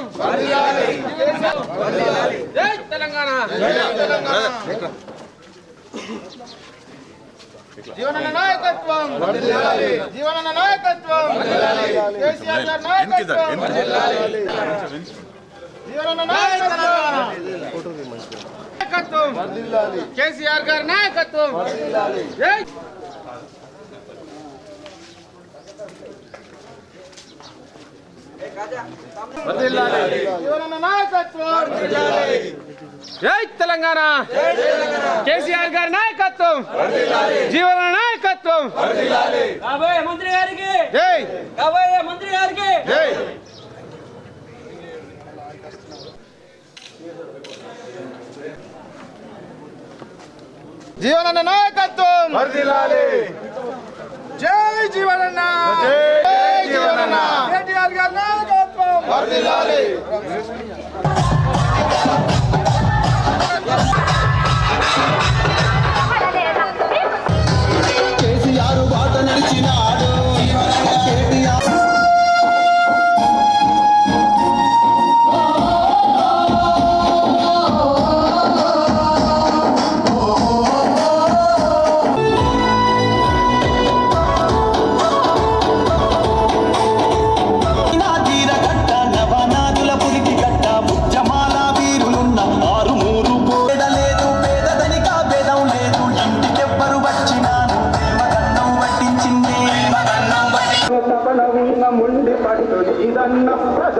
నాయకత్వం జై తెలంగాణ. జీవన నాయకత్వం. జీవన నాయకత్వం. కేసీఆర్ గారి నాయకత్వం. జీవన నాయకత్వం. నాయకత్వం. కేసీఆర్ గారి నాయకత్వం. జై జీవన నాయకత్వం జై తెలంగాణ. కేసీఆర్ గారి నాయకత్వం. జీవన నాయకత్వం. కాబోయే మంత్రి గారికి. జై. కాబోయే మంత్రి గారికి. జై. జీవనన్న నాయకత్వం. జై జీవనన్న జై జీవనన్న నాయకత్వం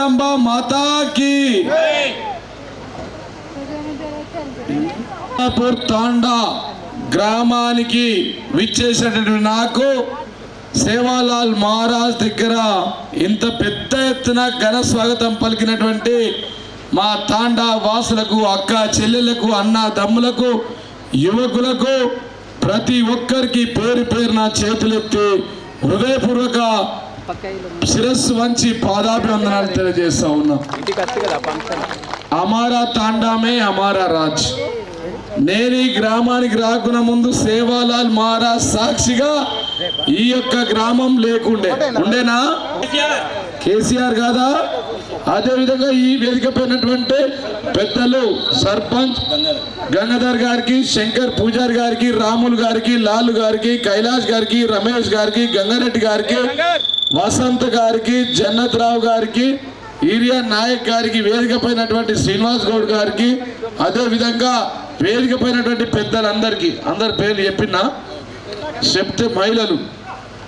జగదంబ మాతాకి. తాండా గ్రామానికి విచ్చేసినటువంటి నాకు సేవాలాల్ మహారాజ్ దగ్గర ఇంత పెద్ద ఎత్తున ఘన స్వాగతం పలికినటువంటి మా తాండా వాసులకు అక్క చెల్లెలకు అన్న తమ్ములకు యువకులకు ప్రతి ఒక్కరికి పేరు పేరున చేతులెత్తి హృదయపూర్వక శిరస్సు వంచి పాదాభివందనాలు తెలియజేస్తా ఉన్నా. అమారా తాండామే అమారా రాజ్. నేను ఈ గ్రామానికి రాకున్న ముందు సేవాలాల్ మహారాజ్ సాక్షిగా ఈ యొక్క గ్రామం లేకుండే. ఉండేనా? కేసీఆర్ కాదా అదే విధంగా ఈ వేదిక పైనటువంటి పెద్దలు సర్పంచ్ గంగాధర్ గారికి శంకర్ పూజారి గారికి రాములు గారికి లాలు గారికి కైలాష్ గారికి రమేష్ గారికి గంగారెడ్డి గారికి వసంత్ గారికి జన్నత్ రావు గారికి ఈరియా నాయక్ గారికి వేదిక పైనటువంటి శ్రీనివాస్ గౌడ్ గారికి అదే విధంగా వేదిక పైనటువంటి పెద్దలందరికీ అందరి పేర్లు చెప్పినా చెప్తే మహిళలు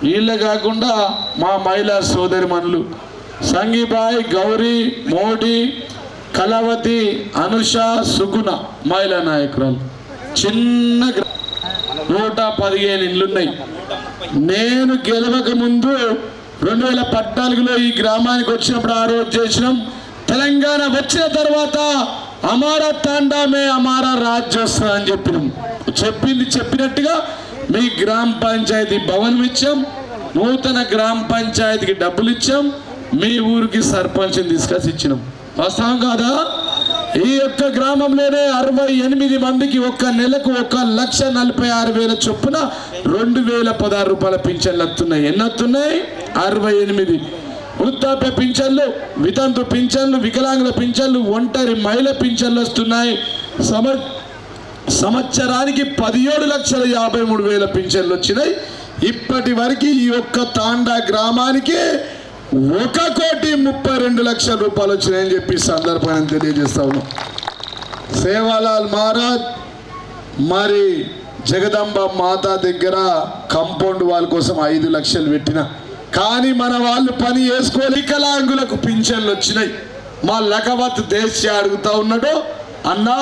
వీళ్ళే కాకుండా మా మహిళా సోదరి మనులు సంగీబాయ్ గౌరీ మోడీ కళావతి అనుష సుగుణ మహిళా నాయకురాలు. చిన్న నూట పదిహేను ఇళ్ళున్నాయి నేను గెలవక ముందు రెండు వేల పద్నాలుగులో ఈ గ్రామానికి వచ్చినప్పుడు ఆ రోజు చేసినాం. తెలంగాణ వచ్చిన తర్వాత అమారా తాండామే అమారా రాజ్ అని చెప్పినాం. చెప్పింది చెప్పినట్టుగా మీ గ్రామ పంచాయతీ భవనం ఇచ్చాం. నూతన గ్రామ పంచాయతీకి డబ్బులు ఇచ్చాం. మీ ఊరికి సర్పంచ్ని తీసుకొచ్చి ఇచ్చినాం. వాస్తవం కాదా? ఈ యొక్క గ్రామంలోనే అరవై ఎనిమిది మందికి ఒక్క నెలకు ఒక లక్ష నలభై ఆరు వేల చొప్పున రెండు వేల పదహారు రూపాయల పింఛన్లు వస్తున్నాయి ఎన్ని వస్తున్నాయి అరవై ఎనిమిది. వృద్ధాప్య పింఛన్లు వితంతు పింఛన్లు వికలాంగుల పింఛన్లు ఒంటరి మహిళ పింఛన్లు వస్తున్నాయి. సమ సంవత్సరానికి పదిహేడు లక్షల యాభై మూడు వేల పింఛన్లు వచ్చినాయి. ఇప్పటి వరకు ఈ ఒక్క తాండా గ్రామానికి ఒక కోటి ముప్పై రెండు లక్షల రూపాయలు వచ్చినాయని చెప్పి సందర్భాన్ని తెలియజేస్తా ఉన్నాం. సేవాలాల్ మహారాజ్ మరి జగదంబ మాత దగ్గర కంపౌండ్ వాళ్ళ కోసం ఐదు లక్షలు పెట్టిన. కానీ మన వాళ్ళు పని చేసుకోలేక వికలాంగులకు పింఛన్లు వచ్చినాయి. మా లకవత్ దేశ అడుగుతా ఉన్నాడు అన్నా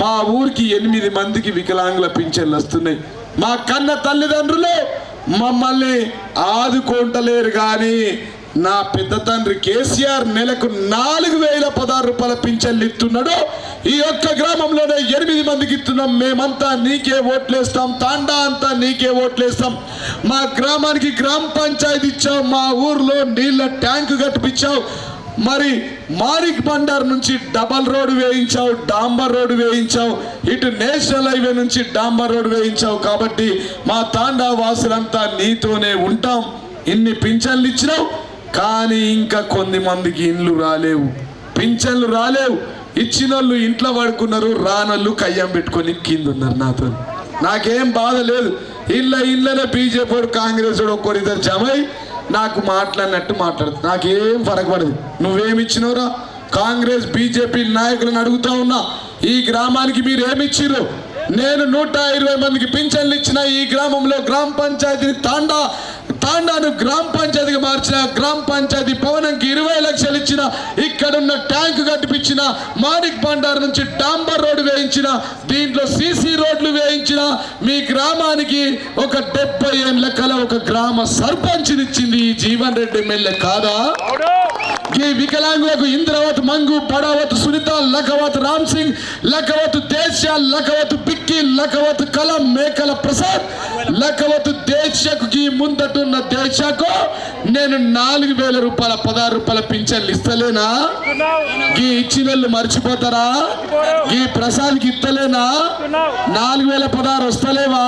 మా ఊరికి ఎనిమిది మందికి వికలాంగుల పింఛన్లు వస్తున్నాయి. మా కన్న తల్లిదండ్రులు మమ్మల్ని ఆదుకుంటలేరు కానీ నా పెద్ద తండ్రి కేసీఆర్ నెలకు నాలుగు వేల పదహారు రూపాయల పింఛన్లు ఇస్తున్నాడు. ఈ ఒక్క గ్రామంలోనే ఎనిమిది మందికి ఇస్తున్నాం. మేమంతా నీకే ఓట్లేస్తాం తాండా అంతా నీకే ఓట్లేస్తాం మా గ్రామానికి గ్రామ పంచాయతీ ఇచ్చావు. మా ఊర్లో నీళ్ళ ట్యాంకు కట్టిపించావు మరి మారిక్ బండార్ నుంచి డబల్ రోడ్ వేయించావు. డాంబర్ రోడ్ వేయించావు. ఇటు నేషనల్ హైవే నుంచి డాంబర్ రోడ్ వేయించావు. కాబట్టి మా తాండా వాసులంతా నీతోనే ఉంటాం. ఇన్ని పింఛన్లు ఇచ్చినావు. కానీ ఇంకా కొన్ని మందికి ఇండ్లు రాలేవు పింఛన్లు రాలేవు. ఇచ్చిన వాళ్ళు ఇంట్లో పడుకున్నారు రానోళ్ళు కయ్యం పెట్టుకొని కింద ఉన్నారు నాతో. నాకేం బాధ లేదు. ఇళ్ళ ఇళ్ళనే బీజేపీ వాడు కాంగ్రెస్ ఒక్కరిద్దరు జమై నాకు మాట్లాడినట్టు మాట్లాడుతుంది నాకేం ఫరక పడదు నువ్వేమిచ్చినవురా కాంగ్రెస్ బీజేపీ నాయకులను అడుగుతా ఉన్నా ఈ గ్రామానికి మీరు ఏమిచ్చిర్రు నేను నూట ఇరవై మందికి పింఛన్లు ఇచ్చిన ఈ గ్రామంలో గ్రామ పంచాయతీని తాండా తాండాను గ్రామ పంచాయతీగా మార్చిన గ్రామ పంచాయతీ భవనంకి ఇరవై లక్షలు ఇచ్చిన ఇక్కడున్న ట్యాంక్ కట్టిపించిన మాణిక్ బండార్ నుంచి డాంబర్ రోడ్డు వేయించిన దీంట్లో సీసీ రోడ్లు వేయించిన మీ గ్రామానికి ఒక డెబ్బై ఏళ్ళ కల ఒక గ్రామ సర్పంచ్నిచ్చింది ఈ జీవన్ రెడ్డి ఎమ్మెల్యే కాదా? ఈ వికలాంగులకు ఇంద్రవత్ మంగు పడావత్ సునీత లఖవత్ రామ్ సింగ్ లఖవత్ దేశ లఖవత్ పిక్కి లఖవత్ కలం మేకల ప్రసాద్ లఖవత్ దేశకు ఈ ముందటున్న దీక్షకు నేను నాలుగు వేల రూపాయల పదహారు రూపాయల పింఛన్లు ఇస్తలేనా? ఈ ఇచ్చినళ్ళు మర్చిపోతారా? ఈ ప్రసాద్కి ఇస్తలేనా నాలుగు వేల పదహారు వస్తలేవా?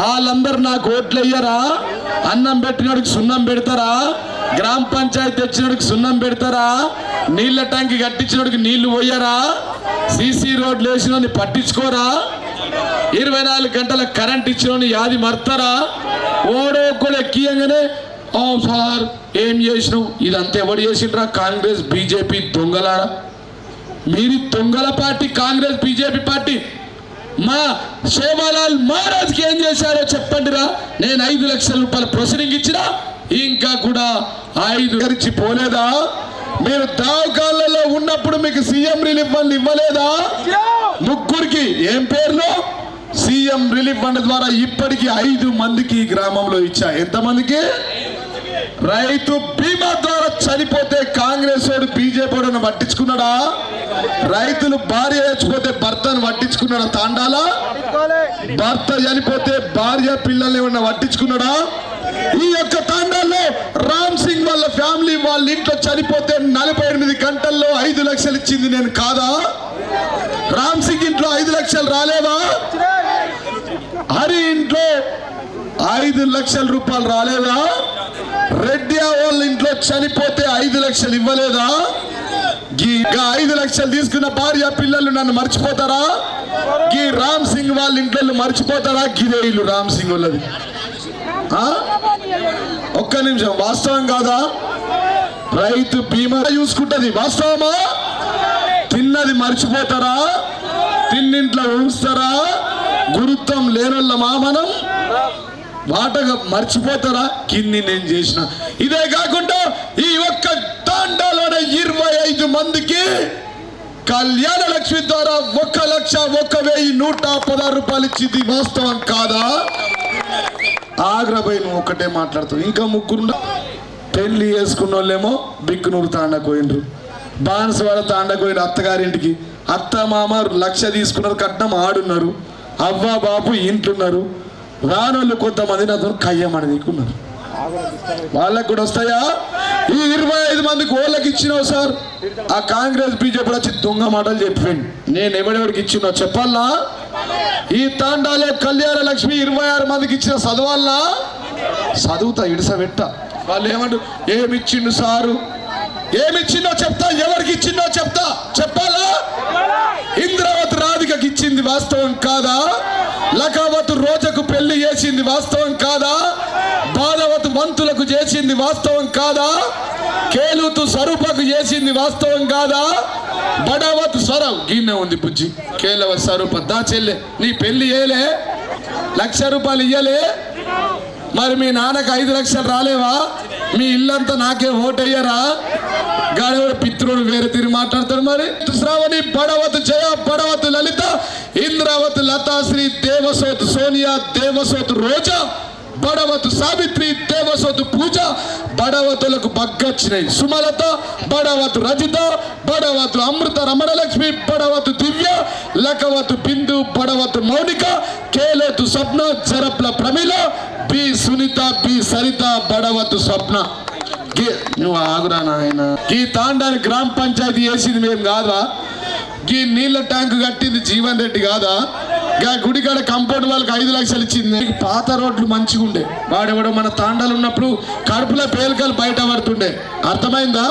వాళ్ళందరూ నాకు ఓట్లయ్యారా అన్నం పెట్టినడికి సున్నం పెడతారా? గ్రామ పంచాయతీ తెచ్చినడికి సున్నం పెడతారా? నీళ్ళ ట్యాంక్ కట్టించినోడికి నీళ్ళు పోయారా? సీసీ రోడ్లు వేసిన పట్టించుకోరా? ఇరవై నాలుగు గంటల కరెంట్ ఇచ్చిన యాది మర్తారా? ఓడో కూడా ఎక్కియంగానే ఓ సార్ ఏం చేసినావు? ఇదంతా ఎవడు చేసిండ్రా? కాంగ్రెస్ బీజేపీ దొంగలారా? మీరు దొంగల పార్టీ కాంగ్రెస్ బీజేపీ పార్టీ. మా శోభాలాల్ మహారాజ్కి ఏం చేశారో చెప్పండిరా. నేను ఐదు లక్షల రూపాయల ప్రొసీడింగ్ ఇచ్చినా ఇంకా కూడా ఐదు గరిచి పోలేదా మీరు దావకాలలో ఉన్నప్పుడు మీకు సీఎం రిలీఫ్ ఫండ్ ఇవ్వలేదా? ముగ్గురికి. ఏం పేర్లు? సీఎం రిలీఫ్ ఫండ్ ద్వారా ఇప్పటికి ఐదు మందికి గ్రామంలో ఇచ్చా. ఎంతమందికి రైతు బీమా ద్వారా చనిపోతే కాంగ్రెస్ వాడు బీజేపీ వాడు పట్టించుకున్నాడా? రైతులు భార్య చచ్చిపోతే భర్తను పట్టించుకున్నాడా తాండాలా? భర్త చనిపోతే భార్య పిల్లల్ని ఏమన్నా పట్టించుకున్నాడా? ఈ యొక్క తాండాల్లో రామ్ సింగ్ వాళ్ళ ఫ్యామిలీ వాళ్ళ ఇంట్లో చనిపోతే నలభై ఎనిమిది గంటల్లో ఐదు లక్షలు ఇచ్చింది నేను కాదా? రామ్ సింగ్ ఇంట్లో ఐదు లక్షలు రాలేదా హరి ఇంట్లో ఐదు లక్షల రూపాయలు రాలేదా? రెడ్డి వాళ్ళ ఇంట్లో చనిపోతే ఐదు లక్షలు ఇవ్వలేదా? ఇంకా ఐదు లక్షలు తీసుకున్న భార్య పిల్లలు నన్ను మర్చిపోతారా? గీ రామ్ సింగ్ వాళ్ళ ఇంట్లో మర్చిపోతారా? గిరేయులు ఇల్లు రామ్ సింగ్ వాళ్ళది. ఒక్క నిమిషం. వాస్తవం కాదా? రైతు బీమా చూసుకుంటది. వాస్తవమా? తిన్నది మర్చిపోతారా? తిన్నింట్లో ఉంచుతారా? గురుత్వం లేనోళ్ళమా మనం? వాటగా మర్చిపోతారా? కింది నేను చేసిన. ఇదే కాకుండా ఈ ఒక్క తాండాలోనే ఇరవై ఐదు మందికి కళ్యాణ లక్ష్మి ద్వారా ఒక్క లక్ష ఒక్క వెయ్యి నూట పదహారు రూపాయలు ఇచ్చింది. వాస్తవం కాదా? ఆగ్రపై నువ్వు ఒక్కటే మాట్లాడుతావు ఇంకా ముగ్గురు పెళ్ళి చేసుకున్న వాళ్ళేమో బిక్కునూరు తాండకోయిండ్రు. బాన్సవాడ తాండకోయిన అత్తగారింటికి. అత్త మామ లక్ష తీసుకున్నారు కట్నం ఆడున్నారు. అవ్వ బాపు ఇంట్లున్నారు. రానోళ్ళు కొంతమంది నాతో కయ్యమని దిక్కున్నారు వాళ్ళకు కూడా వస్తాయా? ఈ ఇరవై ఐదు మందికి ఓళ్ళకి ఇచ్చినావు సార్. ఆ కాంగ్రెస్ బీజేపీ వచ్చి దొంగ మాటలు చెప్పండి నేను ఎవడెవడికి ఇచ్చినో చెప్పాలా? ఈ తాండాలో కళ్యాణ లక్ష్మి ఇరవై ఆరు మందికి ఇచ్చిన చదవాలనా? చదువుతా ఇడిసబెట్ట. వాళ్ళు ఏమంటారు ఏమిచ్చిండు సారు? ఏమిచ్చిందో చెప్తా ఎవరికి ఇచ్చిందో చెప్తా చెప్పాలా? ఇచ్చింది వాస్తవం కాదా? లకావతు రోజకు పెళ్ళి చేసింది వాస్తవం కాదా? బాలవత్ మంతులకు చేసింది వాస్తవం కాదా? కేలుతు స్వరూపకు చేసింది వాస్తవం కాదా? బడవతు స్వరం గిన్నె ఉంది బుజ్జి. కేలవ స్వరూప దా చెల్లె నీ పెళ్ళి ఏలే లక్ష రూపాయలు ఇయ్యలే? మరి మీ నాన్నకు ఐదు లక్షలు రాలేవా? మీ ఇల్లంతా నాకే ఓటయ్యారా? గాడెవడ పిత్రుడు వేరే తిరిగి మాట్లాడతాడు మరి. శ్రావణి పడవతు జయ పడవతు లలిత ఇంద్రావతి లతాశ్రీ దేవసోత్ సోనియా దేవసోత్ రోజా బడవతు సావిత్రి దేవసోతు పూజ బడవతులకు బగ్గచ్చినాయి సుమలత బడవతు రజిత బడవతు అమృత రమణలక్ష్మి బడవతు దివ్య లకవతు బిందు పడవతు మౌనిక కేలేతు స్వప్న జరప్ల ప్రమిళ బి సునీత బి సరిత బడవతు స్వప్న. నువ్వు ఆగురా నాయన. ఈ తాండాని గ్రామ పంచాయతీ వేసింది మేము కాదా ఈ నీళ్ళ ట్యాంక్ కట్టింది జీవన్ రెడ్డి కాదా? గా గుడికాడ కంపౌండ్ వాళ్ళకి ఐదు లక్షలు ఇచ్చింది పాత రోడ్లు మంచిగా ఉండే. వాడెవడో మన తాండాలు ఉన్నప్పుడు కడుపులో పేలికలు బయట పడుతుండే. అర్థమైందా?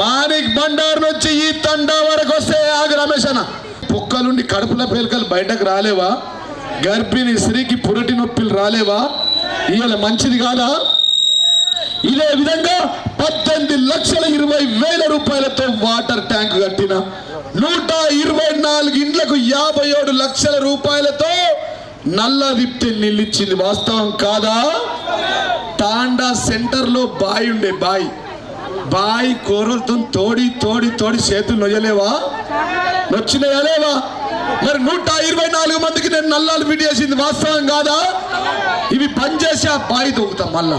మానిక్ బండారు నుంచి ఈ తండా వరకు వస్తే ఆగు రమేష్ అన్న. పుక్కలుండి కడుపులో పేలికలు బయటకు రాలేవా? గర్భిణి స్త్రీకి పురటి నొప్పులు రాలేవా? ఇవాళ మంచిది కాదా? ఇదే విధంగా పద్దెనిమిది లక్షల ఇరవై వేల రూపాయలతో వాటర్ ట్యాంక్ కట్టిన నూట ఇరవై నాలుగు ఇండ్లకు యాభై ఏడు లక్షల రూపాయలతో నల్ల విప్తే నిల్లిచ్చింది వాస్తవం కాదా? తాండా సెంటర్లో బాయి ఉండే బాయి. బాయి కూరలతో తోడి తోడి తోడి చేతులు నొయ్యలేవా? నొచ్చినాయా లేవా మరి నూట ఇరవై నాలుగు మందికి నేను నల్లాలు విడియేసింది వాస్తవం కాదా? ఇవి పనిచేసి ఆ బాయి దొక్కుతాం మళ్ళా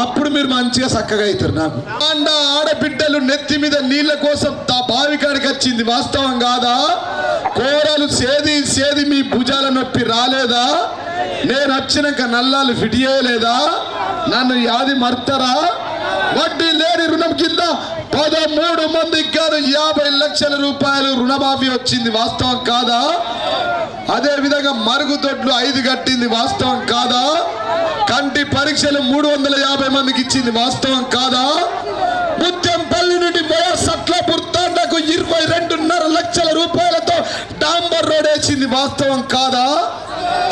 అప్పుడు మీరు మంచిగా చక్కగా అవుతారు నాకు. అండ ఆడబిడ్డలు నెత్తి మీద నీళ్ళ కోసం తా బావి కాడికి వచ్చింది వాస్తవం కాదా? కోరలు సేది సేది మీ భుజాల నొప్పి రాలేదా? నేను వచ్చినాక నల్లాలు ఫిట్ చేయలేదా నన్ను యాది మర్తరా? వడ్డీ లేని రుణం కింద పదమూడు మందికి గాను యాభై లక్షల రూపాయలు రుణమాఫీ వచ్చింది వాస్తవం కాదా? అదే విధంగా మరుగుదొడ్లు ఐదు కట్టింది వాస్తవం కాదా? కంటి పరీక్షలు మూడు వందల యాభై మందికి ఇచ్చింది వాస్తవం కాదా? ముత్యంపల్లి నుండి వైఎస్ తాండకు ఇరవై రెండున్నర లక్షల రూపాయలతో డాంబర్ రోడ్ వేసింది వాస్తవం కాదా?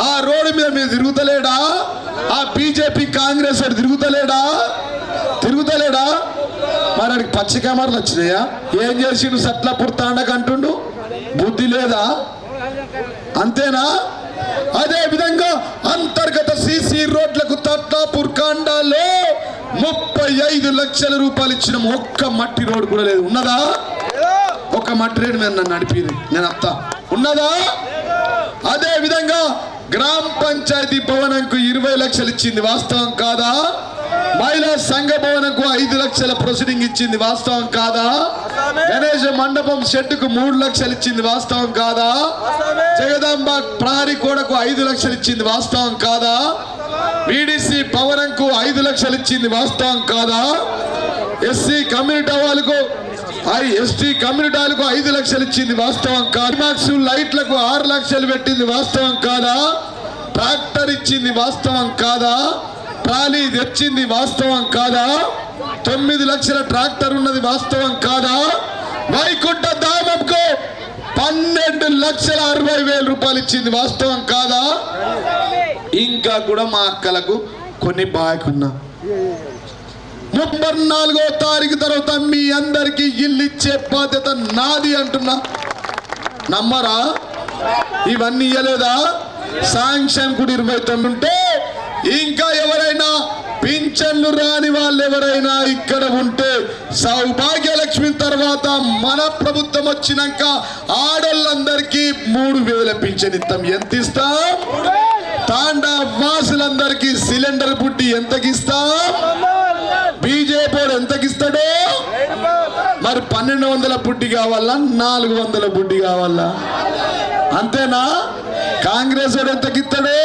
ఆ రోడ్డు మీద మీరు తిరుగుతలేడా? ఆ బీజేపీ కాంగ్రెస్ వాడు తిరుగుతలేడా? పుడతలేడా మరి అడిగి పచ్చ కెమెరాలు వచ్చినాయా? ఏం చేసిండు? సట్ల తాండకు అంటుండు? బుద్ధి లేదా? అంతేనా? అదే విధంగా అంతర్గత సిసి రోడ్లకు తట్లా కాండాలో ముప్పై ఐదు లక్షల రూపాయలు ఇచ్చిన ఒక్క మట్టి రోడ్డు కూడా లేదు. ఉన్నదా? ఒక మట్టి రోడ్ మీద నన్ను నడిపింది నేను అత్త. ఉన్నదా? అదే విధంగా గ్రామ పంచాయతీ భవనంకు ఇరవై లక్షలు ఇచ్చింది. వాస్తవం కాదా? మహిళా సంఘ భవనంకు ఐదు లక్షల ప్రొసీడింగ్ ఇచ్చింది వాస్తవం కాదా? గణేష్ మండపం షెడ్డుకు మూడు లక్షలు ఇచ్చింది వాస్తవం కాదా? జగదాంబ ప్రహరీ కోడకు ఐదు లక్షలు ఇచ్చింది వాస్తవం కాదా? బీడీసీ భవనంకు ఐదు లక్షలు ఇచ్చింది వాస్తవం కాదా? ఎస్సీ కమ్యూనిటీ వాళ్ళకు ఐ ఎస్టీ కమ్యూనిటీ వాళ్ళకు ఐదు లక్షలు ఇచ్చింది వాస్తవం కాదు? లైట్లకు ఆరు లక్షలు పెట్టింది వాస్తవం కాదా? ట్రాక్టర్ ఇచ్చింది వాస్తవం కాదా? ట్రాలీ తెచ్చింది వాస్తవం కాదా? తొమ్మిది లక్షల ట్రాక్టర్ ఉన్నది వాస్తవం కాదా? వైకుంఠ ధామంకు పన్నెండు లక్షల అరవై వేల రూపాయలు ఇచ్చింది వాస్తవం కాదా? ఇంకా కూడా మా అక్కలకు కొన్ని బాగున్నా. ముప్పై నాలుగో తారీఖు తర్వాత మీ అందరికి ఇల్లు ఇచ్చే బాధ్యత నాది అంటున్నా. నమ్మరా? ఇవన్నీ ఇయ్యలేదా? శాంక్షన్ కూడా ఇరవై తొమ్మిది ఉంటే ఇంకా ఎవరైనా పింఛన్లు రాని వాళ్ళు ఎవరైనా ఇక్కడ ఉంటే సౌభాగ్యలక్ష్మి తర్వాత మన ప్రభుత్వం వచ్చినాక ఆడోళ్ళందరికీ మూడు వేల పింఛన్ ఇస్తాం ఎంత ఇస్తాం? తాండా వాసులందరికీ సిలిండర్ పుట్టి ఎంతకిస్తా? బీజేపీ ఎంతకిస్తాడో? మరి పన్నెండు వందల బుడ్డి కావాలా? నాలుగు వందల బుడ్డి కావాలా? అంతేనా? కాంగ్రెస్ వాడు ఎంతకిస్తాడో?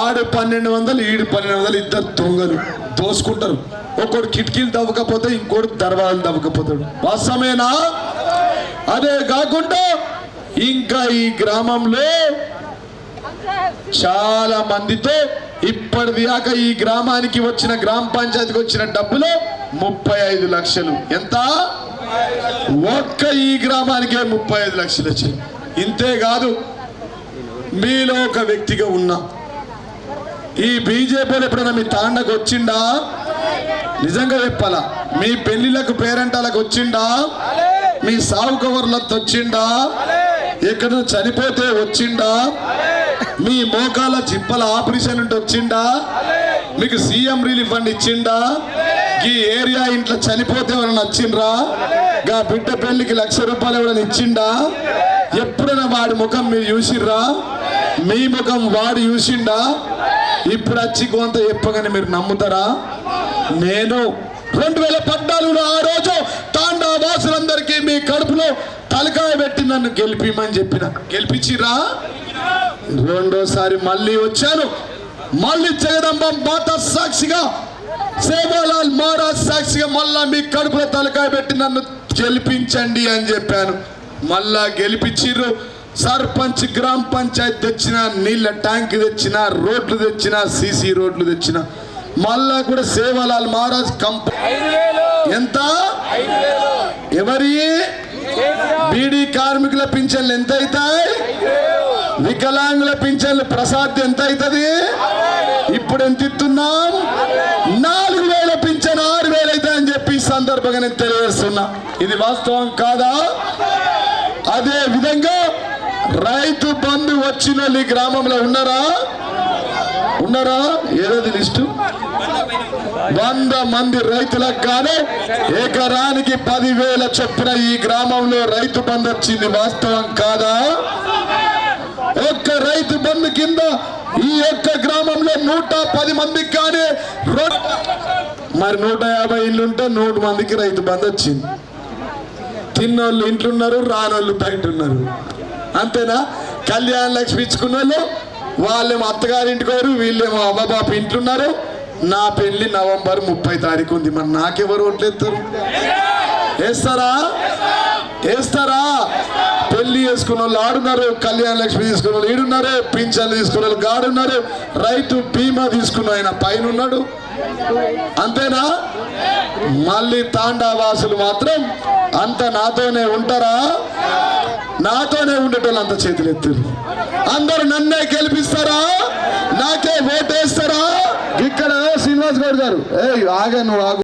ఆడు పన్నెండు వందలు ఈడు పన్నెండు వందలు ఇద్దరు దొంగలు దోసుకుంటారు. ఒకడు కిటికీలు తవ్వకపోతే ఇంకోటి దర్వాజలు తవ్వకపోతాడు వాస్తవమేనా? అదే కాకుండా ఇంకా ఈ గ్రామంలో చాలా మందితో ఇప్పటిదాకా ఈ గ్రామానికి వచ్చిన గ్రామ పంచాయతీకి వచ్చిన డబ్బులు ముప్పై ఐదు లక్షలు. ఎంత? ఒక్క ఈ గ్రామానికే ముప్పై ఐదు లక్షలు వచ్చాయి. ఇంతే కాదు మీలో ఒక వ్యక్తిగా ఉన్నా. ఈ బీజేపీలో ఎప్పుడైనా మీ తాండకు వచ్చిండా? నిజంగా చెప్పాలా? మీ పెళ్ళిలకు పేరెంటాలకు వచ్చిండా? మీ సాగు కవర్లకు వచ్చిండా? ఎక్కడ చనిపోతే వచ్చిండా? మీ మోకాల చిప్పల ఆపరేషన్ ఉంటే వచ్చిండా? మీకు సీఎం రిలీఫ్ ఫండ్ ఇచ్చిండా? ఈ ఏరియా ఇంట్లో చనిపోతే ఎవరైనా వచ్చిండ్రా గా బిడ్డ పెళ్ళికి లక్ష రూపాయలు ఎవరైనా ఇచ్చిండా? ఎప్పుడైనా వాడి ముఖం మీరు చూసిర్రా? మీ ముఖం వాడు చూసిండా? ఇప్పుడు వచ్చి కొంత చెప్పగానే మీరు నమ్ముతారా? నేను రెండు వేల పద్నాలుగులో ఆ రోజు తాండా వాసులందరికీ మీ కడుపులో తలకాయ పెట్టి నన్ను గెలిపిమని చెప్పిన. గెలిపించిరా రెండోసారి మళ్ళీ వచ్చాను. మళ్ళీ జగదంబ మాత సాక్షిగా సేవాలాల్ మహారాజ్ సాక్షిగా మళ్ళా మీ కడుపులో తలకాయ పెట్టి నన్ను గెలిపించండి అని చెప్పాను. మళ్ళా గెలిపించిర్రు. సర్పంచ్ గ్రామ పంచాయతీ తెచ్చిన నీళ్ళ ట్యాంక్ తెచ్చిన రోడ్లు తెచ్చిన సీసీ రోడ్లు తెచ్చిన మళ్ళా కూడా సేవాలాల్ మహారాజ్ కంప ఎంత? ఎవరి? బీడీ కార్మికుల పింఛన్లు ఎంత అవుతాయి? వికలాంగుల పింఛన్లు ప్రసాద్ ఎంత అవుతుంది? ఇప్పుడు ఎంత ఇస్తున్నాం? నాలుగు వేల పింఛన్ ఆరు వేలు అవుతాయి అని చెప్పి ఈ సందర్భంగా నేను తెలియజేస్తున్నా. ఇది వాస్తవం కాదా? అదే విధంగా రైతు బంధు వచ్చిన ఈ గ్రామంలో ఉన్నారా? ఉన్నారా? ఏదది లిస్టు? వంద మంది రైతులకు కానీ ఎకరానికి పదివేల చొప్పున ఈ గ్రామంలో రైతు బంధు వచ్చింది. వాస్తవం కాదా? ఒక్క రైతు బంధు కింద ఈ యొక్క గ్రామంలో నూట పది మందికి కానీ మరి నూట యాభై ఇల్లు ఉంటే నూట మందికి రైతు బంధు వచ్చింది. తిన్నోళ్ళు ఇంట్లున్నారు రానోళ్ళు బయట ఉన్నారు. అంతేనా? కళ్యాణ లక్ష్మి ఇచ్చుకున్న వాళ్ళు వాళ్ళేమో అత్తగారింటికి వారు వీళ్ళేమో అవ్వబాపు ఇంట్లున్నారు. నా పెళ్ళి నవంబర్ ముప్పై తారీఖు ఉంది మరి నాకెవరు ఓట్లేస్తారు వేస్తారా? వేస్తారా? పెళ్ళి చేసుకున్న వాళ్ళు ఆడున్నారు కళ్యాణ లక్ష్మి తీసుకున్న వాళ్ళు ఈడున్నారు పింఛన్లు తీసుకున్న వాళ్ళు గాడున్నారు రైతు బీమా తీసుకున్న ఆయన పైన ఉన్నాడు. అంతేనా? మళ్ళీ తాండావాసులు మాత్రం అంత నాతోనే ఉంటారా? నాతోనే ఉండేటోళ్ళు అంత చేతులు అందరు నన్నే గెలిపిస్తారా? నాకే ఓటేస్తారా? ఇక్కడ శ్రీనివాస్ గౌడ్ గారు. ఏ ఆగా నువ్వు ఆగు.